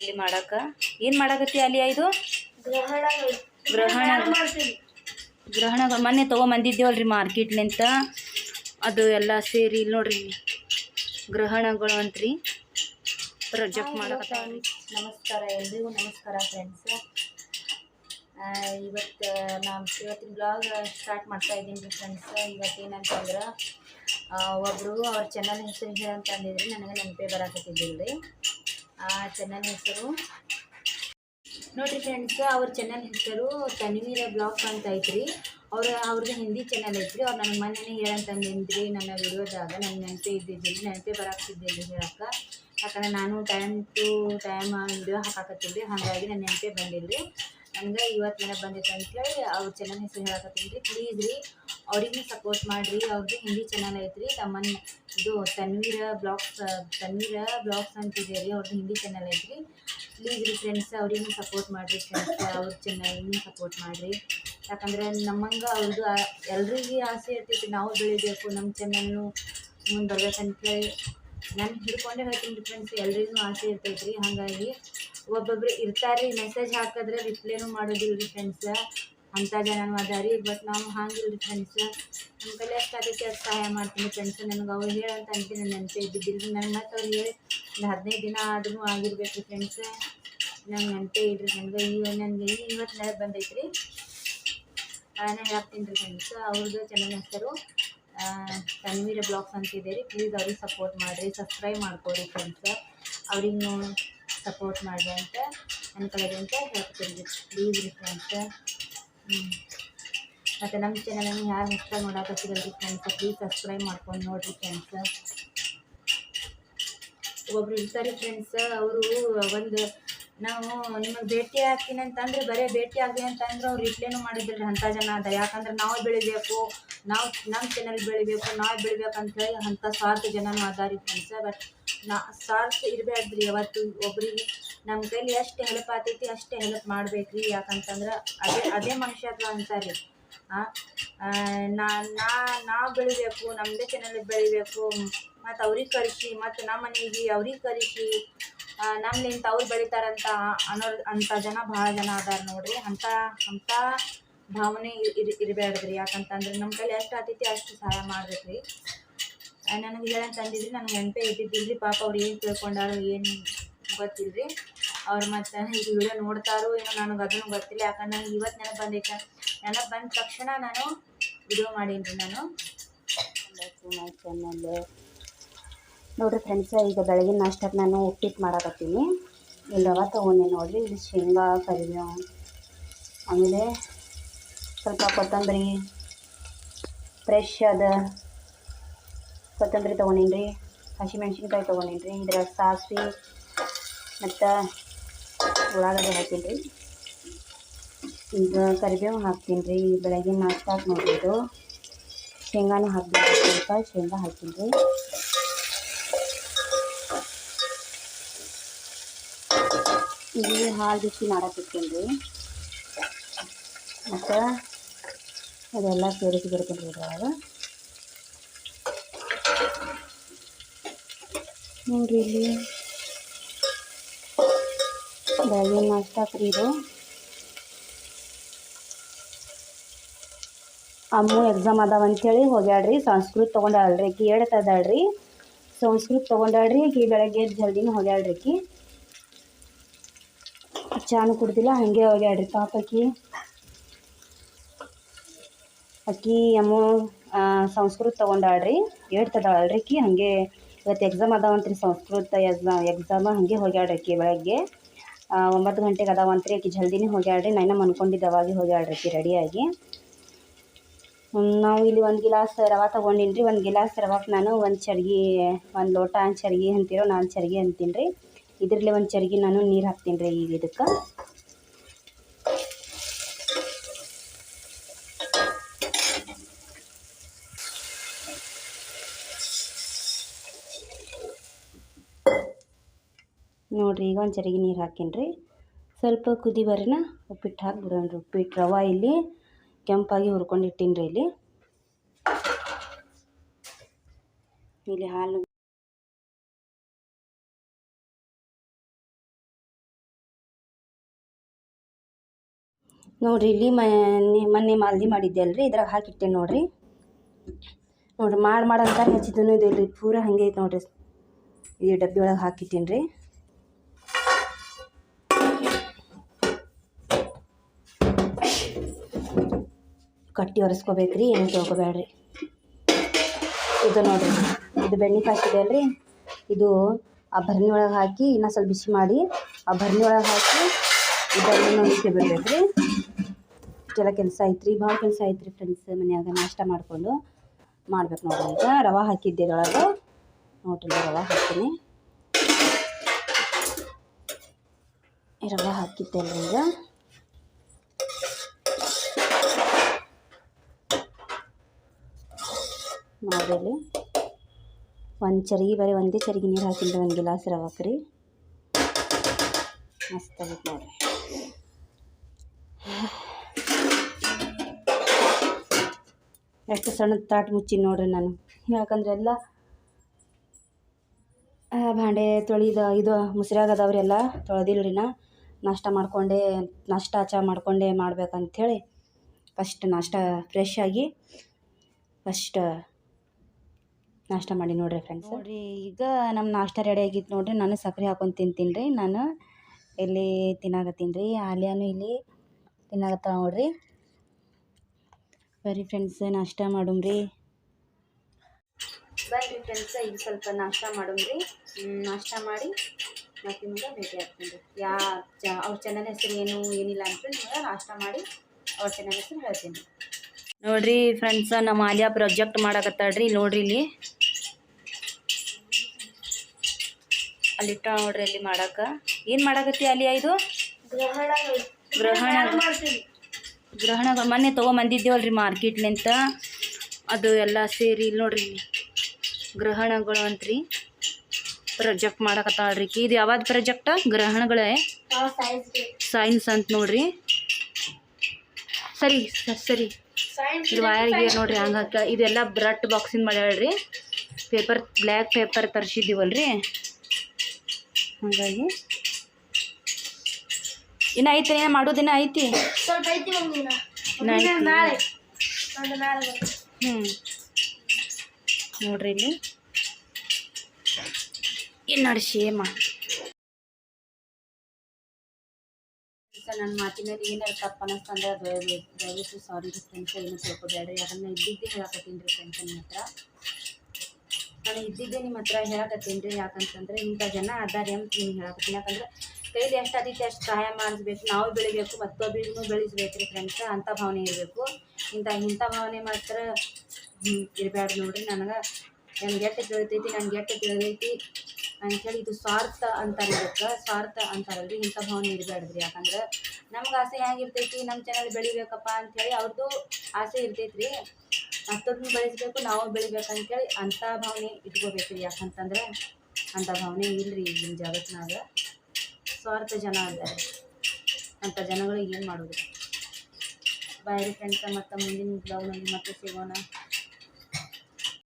ಇಲ್ಲಿ ಮಾಡಾಕ? ಏನು ಮಾಡಾಕತ್ತಿ ಅಲ್ಲಿ ಇದು? ಗ್ರಹಣ. ಗ್ರಹಣ ಮೊನ್ನೆ ತೊಗೊಂಬಂದಿದ್ದೇವಲ್ರಿ ಮಾರ್ಕೆಟ್ಲಿಂತ ಅದು ಎಲ್ಲ ಸೇರಿ ಇಲ್ಲಿ ನೋಡ್ರಿ ಗ್ರಹಣಗಳು ಅಂತ್ರಿ. ಪ್ರೊಜೆಕ್ಟ್ ಮಾಡಕತ್ತ ನಮಸ್ಕಾರ ಎಲ್ರಿಗೂ ನಮಸ್ಕಾರ ಫ್ರೆಂಡ್ಸ್. ಇವತ್ತು ನಾನು ಇವತ್ತಿನ ಬ್ಲಾಗ್ ಸ್ಟಾರ್ಟ್ ಮಾಡ್ತಾ ಇದ್ದೀನಿ ರೀ ಫ್ರೆಂಡ್ಸ್. ಇವತ್ತು ಏನಂತಂದ್ರೆ ಒಬ್ಬರು ಅವ್ರ ಚಾನಲ್ ಹೆಸರು ಹೇಳಂತಂದಿದ್ರಿ ನನಗೆ ನೆನಪೇ ಬರಕತ್ತಿದ್ದಿಲ್ಲ ರೀ ಆ ಚಾನಲ್ ಹೆಸರು. ನೋಡ್ರಿ ಫ್ರೆಂಡ್ಸ್ ಅವ್ರ ಚಾನಲ್ ಹೆಸರು ತನ್ವೀರ ಬ್ಲಾಗ್ ಅಂತ ಐತ್ರಿ. ಅವ್ರ ಅವ್ರದ್ದು ಹಿಂದಿ ಚಾನಲ್ ಐತ್ರಿ. ಅವ್ರು ನನಗೆ ಮನೇನೆ ಹೇಳಂತಂದ್ರಿ ನನ್ನ ವಿಡಿಯೋದಾಗ ನನ್ನ ನೆನಪೇ ಇದ್ದಿದ್ದಿಲ್ಲ, ನೆನಪೇ ಬರಾಕ್ತಿದ್ದಿಲ್ಲ ಹೇಳಕ್ಕ. ಯಾಕಂದ್ರೆ ನಾನು ಟೈಮ್ ಟು ಟೈಮ್ ವಿಡಿಯೋ ಹಾಕಾಕತ್ತೀನಿ ಹಾಗಾಗಿ ನನ್ನ ನೆನಪೇ ಬಂದಿಲ್ಲ. ರೀ ನನಗೆ ಇವತ್ತು ನೆನಪು ಬಂದಿತ್ತು ಅಂತೇಳಿ ಅವ್ರ ಚಾನಲ್ ಹೆಸರು ಹೇಳಕತ್ತೀನಿ ರೀ ಪ್ಲೀಸ್ ರೀ ಅವ್ರಿಗೂ ಸಪೋರ್ಟ್ ಮಾಡಿರಿ ಅವ್ರದ್ದು ಹಿಂದಿ ಚಾನಲ್ ಐತ್ರಿ. ತಮ್ಮನ್ ಇದು ತನ್ವೀರ ಬ್ಲಾಗ್ಸ್ ತನ್ವೀರ ಬ್ಲಾಗ್ಸ್ ಅಂತಿದೆ ರೀ ಅವ್ರದ್ದು ಹಿಂದಿ ಚಾನಲ್ ಐತ್ರಿ. ಪ್ಲೀಸ್ ರೀ ಫ್ರೆಂಡ್ಸ್ ಅವ್ರಿಗೂ ಸಪೋರ್ಟ್ ಮಾಡಿರಿ ಫ್ರೆಂಡ್ಸ್ ಅವ್ರ ಚಾನಲ್ಗೂ ಸಪೋರ್ಟ್ ಮಾಡಿರಿ. ಯಾಕಂದ್ರೆ ನಮ್ಮಂಗೆ ಅವ್ರದ್ದು ಎಲ್ರಿಗೂ ಆಸೆ ಇರ್ತೈತಿ ನಾವು ಬೆಳಿಬೇಕು ನಮ್ಮ ಚಾನಲ್ನು ಮುಂದೆ ಬರ್ಬೇಕಂತೇಳಿ ನಾನು ಹಿಡ್ಕೊಂಡೆ ಹೇಳ್ತೀನಿ ಫ್ರೆಂಡ್ಸ್ ಎಲ್ರಿಗೂ ಆಸೆ ಇರ್ತೈತೆ ರೀ ಹಾಗಾಗಿ ಒಬ್ಬೊಬ್ರು ಇರ್ತಾರೆ ರೀ ಮೆಸೇಜ್ ಹಾಕಿದ್ರೆ ರಿಪ್ಲೈನೂ ಮಾಡೋದಿಲ್ಲ ರೀ ಫ್ರೆಂಡ್ಸ್ ಅಂಥ ಜನನೂ ರೀ ಬಟ್ ನಾವು ಹಂಗಿಲ್ಲ ಫ್ರೆಂಡ್ಸ್ ನಮ್ಮ ಕೈಲಿ ಅದಕ್ಕೆ ಅಷ್ಟು ಸಹಾಯ ಮಾಡ್ತೀನಿ ಫ್ರೆಂಡ್ಸ್ ನನಗೆ ಅವ್ರು ಹೇಳಂತ ಅಂತೀನಿ ನೆನಪೇ ಇದ್ದಿದ್ದಿಲ್ಲ ನನಗೆ ಮತ್ತೆ ಅವ್ರು ಹೇಳಿ ಒಂದು ಹದಿನೈದು ದಿನ ಆದ್ರೂ ಆಗಿರ್ಬೇಕು ಫ್ರೆಂಡ್ಸ್ ನಂಗೆ ನೆನಪೇ ಇಡ್ರಿ ನನಗೆ. ಈಗ ನನಗೆ ಇವತ್ತು ನೆನಪು ಬಂದೈತೆ ರೀ. ನಾನು ಹೇಳ್ತೀನಿ ರೀ ಫ್ರೆಂಡ್ಸ್ ಅವ್ರದ್ದು ಚಾನಲ್ ಹೆಸರು ತನ್ವೀರ ಬ್ಲಾಗ್ಸ್ ಅಂತಿದೆ ರೀ. ಪ್ಲೀಸ್ ಅವ್ರಿಗೆ ಸಪೋರ್ಟ್ ಮಾಡಿರಿ ಸಬ್ಸ್ಕ್ರೈಬ್ ಮಾಡ್ಕೊಡಿ ಫ್ರೆಂಡ್ಸ್ ಅವ್ರಿಗೆ ಸಪೋರ್ಟ್ ಮಾಡಿರಿ ಅಂತ ನನ್ನ ಕಡೆಗೆ ಅಂತ ಹೇಳ್ತೀನಿ ರೀ ಪ್ಲೀಸ್ ರೀ ಫ್ರೆಂಡ್ಸ್ ಮತ್ತು ನಮ್ಮ ಚಾನಲನ್ನು ಯಾರು ಇಷ್ಟ ನೋಡೋಕ್ಕಿರಲ್ರಿ ಫ್ರೆಂಡ್ಸ್ ಪ್ಲೀಸ್ ಸಬ್ಸ್ಕ್ರೈಬ್ ಮಾಡ್ಕೊಂಡು ನೋಡಿರಿ ಫ್ರೆಂಡ್ಸ್ ಒಬ್ಬರು ಇರ್ತಾರೆ ಫ್ರೆಂಡ್ಸ್ ಅವರು ಒಂದು ನಾವು ನಿಮಗೆ ಭೇಟಿ ಆಗ್ತೀನಿ ಅಂತಂದ್ರೆ, ಬರೀ ಭೇಟಿ ಆಗಲಿ ಅಂತಂದ್ರೆ ಅವ್ರು ರಿಪ್ಲೈನೂ ಮಾಡಿದ್ರಿ ಅಂಥ ಜನ ಅದ ಯಾಕಂದ್ರೆ ನಾವು ಬೆಳಿಬೇಕು, ನಾವು ನಮ್ಮ ಚಾನಲ್ ಬೆಳಿಬೇಕು, ನಾವು ಬೆಳಿಬೇಕು ಅಂತೇಳಿ ಅಂಥ ಸ್ವಾರ್ಥ ಜನನೂ ಅದಾರಿ ಫ್ರೆಂಡ್ಸ್ ಬಟ್ ನಾ ಸ್ವಾರ್ಥ ಇರಬೇಡ್ರಿ ಯಾವತ್ತು ಒಬ್ರಿಗೆ. ನಮ್ಮ ಕೈಲಿ ಎಷ್ಟು ಹೆಲ್ಪ್ ಆತೈತಿ ಅಷ್ಟು ಹೆಲ್ಪ್ ಮಾಡ್ಬೇಕು ರೀ ಯಾಕಂತಂದ್ರೆ ಅದೇ ಅದೇ ಮನುಷ್ಯತ್ವ ಅಂತಾರೆ ರೀ ನಾ ನಾವು ಬೆಳಿಬೇಕು ನಮ್ಮದೇ ಚೆನ್ನಲ್ಲಿ ಬೆಳಿಬೇಕು, ಮತ್ತು ಅವ್ರಿಗೆ ಕರೆಸಿ, ಮತ್ತು ನಮ್ಮ ಮನೆಗೆ ಅವ್ರಿಗೆ ಕರೆಸಿ ನಮ್ಮಿಂದ ಅವ್ರು ಬೆಳಿತಾರಂತ ಅನ್ನೋ ಅಂಥ ಜನ ಭಾಳ ಜನ ಅದಾರ ನೋಡ್ರಿ. ಅಂಥ ಅಂಥ ಭಾವನೆ ಇರ್ ಇರಬೇಡ್ರಿ ಯಾಕಂತಂದ್ರೆ ನಮ್ಮ ಕೈಲಿ ಎಷ್ಟು ಆತೈತಿ ಅಷ್ಟು ಸಹಾಯ ಮಾಡ್ಬೇಕು ರೀ ನನಗೆ ಹೇಳಂತಂದಿದ್ರಿ ನನಗೆ ನೆನಪೇ ರೀ ಪಾಪ ಅವ್ರು ಏನು ತಿಳ್ಕೊಂಡಾರು, ಏನು ಗೊತ್ತಿಲ್ಲ ರೀ ಅವ್ರು ಮತ್ತು ವಿಡಿಯೋ ನೋಡ್ತಾರೋ ಏನೋ ನನಗೆ ಅದನ್ನು ಗೊತ್ತಿಲ್ಲ. ಯಾಕಂದ್ರೆ ನನಗೆ ಇವತ್ತು ನೆನಪು ಬಂದೈತೆ. ನೆನಪು ಬಂದ ತಕ್ಷಣ ನಾನು ವಿಡಿಯೋ ಮಾಡೀನಿ ರೀ ನಾನು ನೋಡಿರಿ ಫ್ರೆಂಡ್ಸ್ ಈಗ ಬೆಳಗಿನ ನಾಷ್ಟಕ್ಕೆ ನಾನು ಉಪ್ಪಿಟ್ಟು ಮಾಡಕತ್ತೀನಿ. ಇಲ್ಲಿ ರವೆ ತೊಗೊಂಡೆ ನೋಡಿರಿ. ಇಲ್ಲಿ ಶೇಂಗಾ, ಕರಿಬೇವು, ಆಮೇಲೆ ಸ್ವಲ್ಪ ಕೊತ್ತಂಬರಿ ಫ್ರೆಶ್ ಅದ ಕೊತ್ತಂಬರಿ ತೊಗೊಂಡೀನಿ ರೀ ಹಸಿಮೆಣ್ಸಿನ್ಕಾಯಿ ತೊಗೊಂಡೀನಿ ರೀ ಇದ್ರ ಸಾಸಿವೆ ಮತ್ತು ಉಳ್ಳಾಗಡ್ಡೆ ಹಾಕ್ತೀನಿ ರೀ ಈಗ ಕರಿಬೇವು ಹಾಕ್ತೀನಿ ರೀ ಬೆಳಗಿನ ನಾಷ್ಟಾಕ್ ನೋಡಿದ್ದು ಶೇಂಗಾನೂ ಹಾಕ್ಬೇಕು ಸ್ವಲ್ಪ. ಶೇಂಗಾ ಹಾಕ್ತೀನಿ ರೀ ಇಲ್ಲಿ ಹಾಲು ಬಿಸಿ ಮಾಡಾಕಿರ್ತೀನಿ ರೀ ಮತ್ತು ಅದೆಲ್ಲ ಸೇರಿಸಿ ಬರ್ತೀನಿ ರೀ ನೋಡಿರಿ ಇಲ್ಲಿ ಬೆಳಗಿನ ನಾಷ್ಟ ಫ್ರೀ ಇದು. ಅಮ್ಮು ಎಕ್ಸಾಮ್ ಅದಾವ ಅಂಥೇಳಿ ಹೋಗ್ಯಾಡ್ರಿ ಸಂಸ್ಕೃತ ತೊಗೊಂಡಾಳ್ರಿ ಆಕಿ ಹೇಳ್ತದಾಳ್ರಿ ಸಂಸ್ಕೃತ ತೊಗೊಂಡಾಳ್ರಿ ಆಕಿ ಬೆಳಗ್ಗೆ ಜಲ್ದಿನ ಹೋಗ್ಯಾಳ್ರಿ ಆಕಿ. ಚಾನು ಕುಡ್ದಿಲ್ಲ, ಹಾಗೆ ಹೋಗ್ಯಾಡ್ರಿ ಪಾಪ ಆಕಿ. ಅಮ್ಮು ಸಂಸ್ಕೃತ ತೊಗೊಂಡಾಳ್ರಿ. ಹೇಳ್ತದಾಳ್ರಿ ಆಕಿ, ಹಾಗೆ ಇವತ್ತು ಎಕ್ಸಾಮ್ ಅದಾವಂತ್ರಿ ಸಂಸ್ಕೃತ ಎಕ್ಸಾಮ್ ಎಕ್ಸಾಮ ಹಾಗೆ ಹೋಗ್ಯಾಡ್ರಿ ಆಕಿ ಬೆಳಗ್ಗೆ. ಒಂಬತ್ತು ಗಂಟೆಗೆ ಅದಾವ ಅಂತ್ರಿ ಆಕೆ ಜಲ್ದಿನೇ ಹೋಗ್ಯಾಳ್ರಿ. ನಾನು ಮನ್ಕೊಂಡಿದ್ದೆ ಅವಾಗೆ ಹೋಗ್ಯಾಳ್ರಿ ರೆಡಿ ರೆಡಿಯಾಗಿ. ನಾವು ಇಲ್ಲಿ ಒಂದು ಗಿಲಾಸ್ ರವಾ ತೊಗೊಂಡಿನಿ ರೀ. ಒಂದು ಗಿಲಾಸ್ ರವಾಕ್ಕೆ ನಾನು, ಒಂದು ಚರ್ಗಿ, ಒಂದು ಲೋಟ ಚರ್ಗಿ ಅಂತೀರೋ ನಾನು ಚರ್ಗಿ ಅಂತೀನಿ ರೀ ಇದ್ರಲ್ಲಿ ಒಂದು ಚರ್ಗಿ ನಾನು ನೀರು ಹಾಕ್ತೀನಿ ರೀ ಈಗ ಇದಕ್ಕೆ. ನೋಡಿರಿ, ಈಗ ಒಂದು ಜರಿಗೆ ನೀರು ಹಾಕೀನಿ ಸ್ವಲ್ಪ ಕುದಿ ಬರೀನ ಉಪ್ಪಿಟ್ಟು ಹಾಕಿಬಿಡೋಣ ಉಪ್ಪಿಟ್ಟು ರವೆ ಇಲ್ಲಿ ಕೆಂಪಾಗಿ ಹುರ್ಕೊಂಡಿಟ್ಟೀನಿ ರೀ ಇಲ್ಲಿ. ಇಲ್ಲಿ ಹಾಲು ನೋಡಿರಿ, ಇಲ್ಲಿ ಮನೆ, ಮೊನ್ನೆ ಮಾಲ್ದಿ ಮಾಡಿದ್ದೆ ಅಲ್ರಿ ಇದ್ರಾಗ ಹಾಕಿಟ್ಟೆ ನೋಡಿರಿ. ನೋಡಿರಿ, ಮಾಡಿ ಮಾಡಂತ ಹೆಚ್ಚಿದ್ದು ಇದೆ ಇಲ್ಲಿ ಪೂರ ಹಾಗೆ ಐತೆ ನೋಡಿರಿ. ಈ ಡಬ್ಬಿ ಒಳಗೆ ಹಾಕಿಟ್ಟೀನಿ ರೀ ಕಟ್ಟಿ ಒರೆಸ್ಕೋಬೇಕ್ರಿ ಏನು ತೊಗೋಬೇಡ್ರಿ ಇದು ನೋಡಿರಿ, ಇದು ಬೆಣ್ಣೆ ಕಾಯಿಸಿದೆ ಅಲ್ರಿ. ಇದು ಆ ಭರಣಿ ಒಳಗೆ ಹಾಕಿ ಇನ್ನೂ ಸ್ವಲ್ಪ ಬಿಸಿ ಮಾಡಿ ಆ ಭರಣಿ ಒಳಗೆ ಹಾಕಿ ಇದನ್ನು ಇಟ್ಟು ಬಿಡ್ಬೇಕು ರೀ ಇಷ್ಟೆಲ್ಲ ಕೆಲಸ ಐತ್ರಿ, ಭಾಳ ಕೆಲಸ ಐತ್ರಿ ಫ್ರೆಂಡ್ಸ್ ಮನ್ಯಾಗ ನಾಷ್ಟ ಮಾಡಿಕೊಂಡು. ಮಾಡ್ಬೇಕು ನೋಡ್ರಿ ಈಗ. ರವೆ ಹಾಕಿದ್ದೆ ಇದೊಳಗೆ ನೋಡ್ರಿ ರವೆ ಹಾಕ್ತೀನಿ. ರವೆ ಹಾಕಿದ್ದೆ ಈಗ. ಇಲ್ಲಿ ಒಂದು ಚರಿಗೆ ಬರೀ ಒಂದೇ ಚರಿಗೆ ನೀರು ಹಾಕಿದ್ರೆ ಒಂದು ಗಿಲಾಸ್ ರವಕ್ಕೆ ರೀ ಮಸ್ತ್ ನೋಡಿರಿ. ಎಷ್ಟು ಸಣ್ಣ ತಾಟ್ ಮುಚ್ಚಿ ನೋಡ್ರಿ ನಾನು. ಯಾಕಂದ್ರೆ ಎಲ್ಲ ಭಾಂಡೆ ತೊಳಿದ ಇದು ಮುಸಿರಾಗದವ್ರಿ ಎಲ್ಲ, ತೊಳೆದಿಲ್ರಿ ನಾ. ನಾಷ್ಟ ಮಾಡಿಕೊಂಡೆ, ನಾಷ್ಟ ಚಾ ಮಾಡ್ಬೇಕಂತ ಮಾಡ್ಬೇಕಂಥೇಳಿ ಫಸ್ಟ್ ನಾಷ್ಟ ಫ್ರೆಶ್ ಆಗಿ, ಫಸ್ಟ್ ನಾಷ್ಟ ಮಾಡಿ ನೋಡ್ರಿ ಫ್ರೆಂಡ್ಸ್ ನೋಡ್ರಿ ಈಗ ನಮ್ಮ ನಾಷ್ಟ ರೆಡಿ ಆಗಿತ್ತು ನೋಡ್ರಿ. ನಾನು ಸಕ್ಕರೆ ಹಾಕೊಂಡು ತಿಂತೀನಿ ರೀ ನಾನು ಇಲ್ಲಿ ತಿನ್ನಾಕತ್ತೀನಿ ರೀ ಆಲಿಯಾನು ಇಲ್ಲಿ ತಿನ್ನಾಕತ್ತ ನೋಡ್ರಿ. ಬರ್ರಿ ಫ್ರೆಂಡ್ಸ್ ನಾಷ್ಟ ಮಾಡುಮ್ರಿ. ಬರ್ರಿ ಫ್ರೆಂಡ್ಸ್ ಈಗ ಸ್ವಲ್ಪ ನಾಷ್ಟ ಮಾಡುಮ್ರಿ. ರೀ ನಾಷ್ಟ ಮಾಡಿ ಮತ್ತೆ ನಿಮ್ಗೆ ಭೇಟಿ ಆಗ್ತೀನಿ ರೀ ಯಾ ಚ ಅವ್ರ ಚಾನಲ್ ಹೆಸರು ಏನು ಏನಿಲ್ಲ ಅಂತ ನಿಮ್ಗೆ ನಾಷ್ಟ ಮಾಡಿ ಅವ್ರ ಚಾನಲ್ ಹೆಸರು ಹೇಳ್ತೀನಿ ನೋಡ್ರಿ ಫ್ರೆಂಡ್ಸ್ ನಮ್ಮ ಆಲಿಯಾ ಪ್ರಾಜೆಕ್ಟ್ ಮಾಡಕತ್ತಾಳ್ರಿ. ನೋಡ್ರಿ ಇಲ್ಲಿ. ಅಲ್ಲಿಟ್ಟ ನೋಡ್ರಿ ಅಲ್ಲಿ ಮಾಡಾಕ. ಏನು ಮಾಡಾಕತ್ತಿ ಅಲಿಯಾ ಇದು? ಗ್ರಹಣ ಗ್ರಹಣ. ಮೊನ್ನೆ ತೊಗೊಂಬಂದಿದ್ದೇವಲ್ರಿ ಮಾರ್ಕೆಟ್ಲಿಂತ ಅದು ಎಲ್ಲ ಸೇರಿ ಇಲ್ಲಿ ನೋಡ್ರಿ ಗ್ರಹಣಗಳು ಅಂತ್ರಿ. ಪ್ರಾಜೆಕ್ಟ್ ಮಾಡಕತ್ತಾಳ್ರಿ. ಇದು ಯಾವ್ದು ಪ್ರೊಜೆಕ್ಟ ಗ್ರಹಣಗಳೇ? ಸೈನ್ಸ್ ಅಂತ ನೋಡ್ರಿ. ಸರಿ ಸ- ಸರಿ. ಇದು ಗಿಯರ್ ನೋಡ್ರಿ ಹಂಗೆ ಹಾಕ ಇದೆಲ್ಲ ಬ್ರಟ್ ಬಾಕ್ಸಿಂದ ಮಾಡ್ಯಾಳ್ರಿ. ಪೇಪರ್ ಬ್ಲ್ಯಾಕ್ ಪೇಪರ್ ತರಿಸಿದ್ದೀವಲ್ರಿ. ಹಾಗಾಗಿ. ಇನ್ನು ಐತೆ. ಏನು ಮಾಡೋದಿನ ಐತಿ ಹ್ಞೂ ನೋಡ್ರಿ ಇಲ್ಲಿ. ಏನು ನೋಡಿ ಸೇಮ ನನ್ನ ಮಾತಿನಲ್ಲಿ ಏನಾರು ತಪ್ಪು ಅನ್ನಿಸ್ತಂದ್ರೆ ದಯವಿಟ್ಟು ದಯವಿಟ್ಟು ಸಾರಿ ಫ್ರೆಂಡ್ಸ್ ಏನು ತಿಳ್ಕೊಬೇಡ್ರಿ ಯಾಕಂದ್ರೆ ಇದ್ದಿದ್ದೇ ಹೇಳಕತ್ತೀನಿ ರೀ ಫ್ರೆಂಡ್ಸ್ ನಿಮ್ಮ ಹತ್ರ. ನಾನು ಇದ್ದಿದ್ದೆ ನಿಮ್ಮ ಹತ್ರ ಹೇಳಕತ್ತೀನಿ ರೀ, ಯಾಕಂತಂದ್ರೆ ಇಂಥ ಜನ ಅದಾರೆ ಅಂತ ನೀನು ಹೇಳಕತ್ತೀನಿ. ಯಾಕಂದ್ರೆ ಕೈಲಿ ಎಷ್ಟು ಅದಕ್ಕೆ ಅಷ್ಟು ಸಹಾಯ ಮಾಡಿಸ್ಬೇಕು, ನಾವು ಬೆಳಿಬೇಕು ಮತ್ತೊಬ್ಬರಿಗೂ ಬೆಳೆಸ್ಬೇಕು ರೀ ಫ್ರೆಂಡ್ಸ್ ಅಂಥ ಭಾವನೆ ಇರಬೇಕು. ಇಂಥ ಇಂಥ ಭಾವನೆ ಮಾತ್ರ ಇರಬೇಡ ನೋಡ್ರಿ. ನನಗೆ, ನನ್ಗೆ ಎಟ್ಟು ತಿಳಿತೈತಿ, ನನ್ಗೆ ಎಟ್ಟು ತಿಳಿದೈತಿ ಅಂಥೇಳಿ ಇದು ಸ್ವಾರ್ಥ ಅಂತಾರೆ ಇದಕ್ಕೆ. ಸ್ವಾರ್ಥ ಅಂತಾರಲ್ರಿ ಇಂಥ ಭಾವನೆ ಇರಬೇಡ್ರಿ ಯಾಕಂದ್ರೆ ನಮ್ಗೆ ಆಸೆ ಹೆಂಗಿರ್ತೈತಿ ನಮ್ಮ ಚಾನಲ್ ಬೆಳಿಬೇಕಪ್ಪ ಅಂಥೇಳಿ ಅವ್ರದ್ದು ಆಸೆ ಇರ್ತೈತ್ರಿ. ರೀ ಮತ್ತೊಬ್ಬರು ಬೆಳೆಸ್ಬೇಕು, ನಾವು ಬೆಳಿಬೇಕಂತೇಳಿ ಅಂಥ ಭಾವನೆ ಇಟ್ಕೋಬೇಕ್ರಿ. ಯಾಕಂತಂದ್ರೆ ಅಂಥ ಭಾವನೆ ಇಲ್ರಿ ಈಗಿನ ಜಗತ್ತಿನಾಗ ಸ್ವಾರ್ಥ ಜನ ಅಂತಾರೆ. ಅಂಥ ಜನಗಳಿಗೆ ಏನು ಮಾಡೋದು? ಬಾಯ್ ಫ್ರೆಂಡ್ಸ ಮತ್ತು ಮುಂದಿನ ಬ್ಲಾಗ್ನಲ್ಲಿ ಮತ್ತೆ ಸಿಗೋಣ.